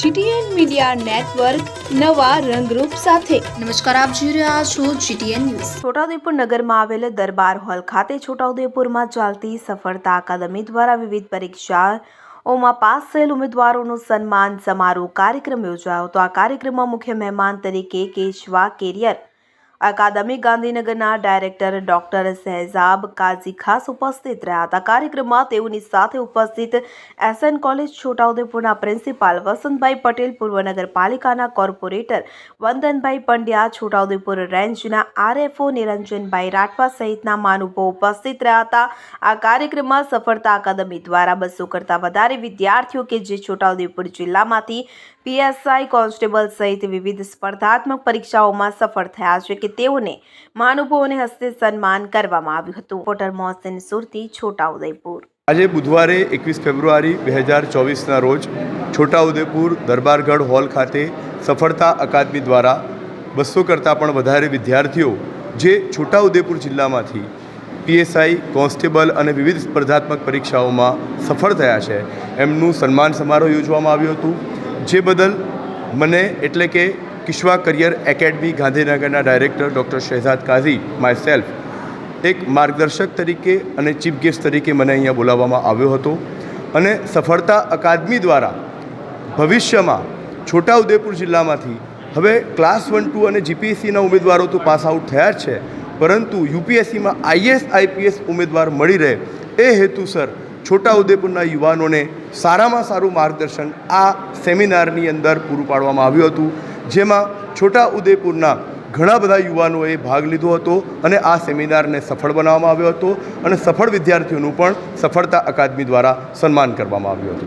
GTN media network નવા રંગરૂપ સાથે. નમસ્કાર આપ જોઈ રહ્યા છો જીટીએન ન્યૂઝ. છોટાઉદેપુર નગરમાં આવેલ દરબાર હોલ ખાતે છોટાઉદેપુરમાં ચાલતી સફળતા અકાદમી દ્વારા વિવિધ પરીક્ષાઓમાં પાસ થયેલ ઉમેદવારોનું સન્માન સમારોહ કાર્યક્રમ યોજાયો હતો. આ કાર્યક્રમમાં મુખ્ય મહેમાન તરીકે કેશવા કેરિયર અકાદમી ગાંધીનગરના ડાયરેક્ટર ડોક્ટર શહેજાબ કાઝી ખાસ ઉપસ્થિત રહ્યા હતા. કાર્યક્રમમાં તેઓની સાથે ઉપસ્થિત એસએન કોલેજ છોટાઉદેપુરના પ્રિન્સિપાલ વસંતભાઈ પટેલ, પૂર્વ નગરપાલિકાના કોર્પોરેટર વંદનભાઈ પંડ્યા, છોટાઉદેપુર રેન્જના આરએફઓ નિરંજનભાઈ રાઠવા સહિતના મહાનુભાવો ઉપસ્થિત રહ્યા હતા. આ કાર્યક્રમમાં સફળતા અકાદમી દ્વારા બસો કરતાં વધારે વિદ્યાર્થીઓ કે જે છોટાઉદેપુર જિલ્લામાંથી પીએસઆઈ કોન્સ્ટેબલ સહિત વિવિધ સ્પર્ધાત્મક પરીક્ષાઓમાં સફળ થયા છે કે તેઓને મહાનુભાવોને હસ્તે સન્માન કરવામાં આવ્યું હતું. પોટર મોહસિન સુરતી, છોટાઉદેપુર. આજે બુધવારે એકવીસ ફેબ્રુઆરી બે હજાર ચોવીસના રોજ છોટાઉદેપુર દરબારગઢ હોલ ખાતે સફળતા અકાદમી દ્વારા બસો કરતાં પણ વધારે વિદ્યાર્થીઓ જે છોટાઉદેપુર જિલ્લામાંથી પીએસઆઈ, કોન્સ્ટેબલ અને વિવિધ સ્પર્ધાત્મક પરીક્ષાઓમાં સફળ થયા છે. એમનું સન્માન સમારોહ યોજવામાં આવ્યું હતું. જે બદલ મને એટલે કે કિશ્વા કરિયર એકેડમી ગાંધીનગરના director doctor Shahzad Kazi myself એક માર્ગદર્શક તરીકે અને ચીફ ગેસ્ટ તરીકે મને અહીંયા બોલાવવામાં આવ્યો હતો અને સફળતા અકાદમી દ્વારા ભવિષ્યમાં છોટાઉદેપુર જિલ્લામાંથી હવે ક્લાસ વન, ટુ અને જીપીએસસીના ઉમેદવારો તો પાસ આઉટ થયા છે, પરંતુ યુપીએસસીમાં આઈએસ, આઈપીએસ ઉમેદવાર મળી રહે એ હેતુસર છોટાઉદેપુરના યુવાનોને સારામાં સારું માર્ગદર્શન આ સેમિનારની અંદર પૂરું પાડવામાં આવ્યું હતું. જેમાં છોટાઉદેપુરના ઘણા બધા યુવાનોએ ભાગ લીધો હતો અને આ સેમિનારને સફળ બનાવવામાં આવ્યો હતો અને સફળ વિદ્યાર્થીઓનું પણ સફળતા અકાદમી દ્વારા સન્માન કરવામાં આવ્યું હતું.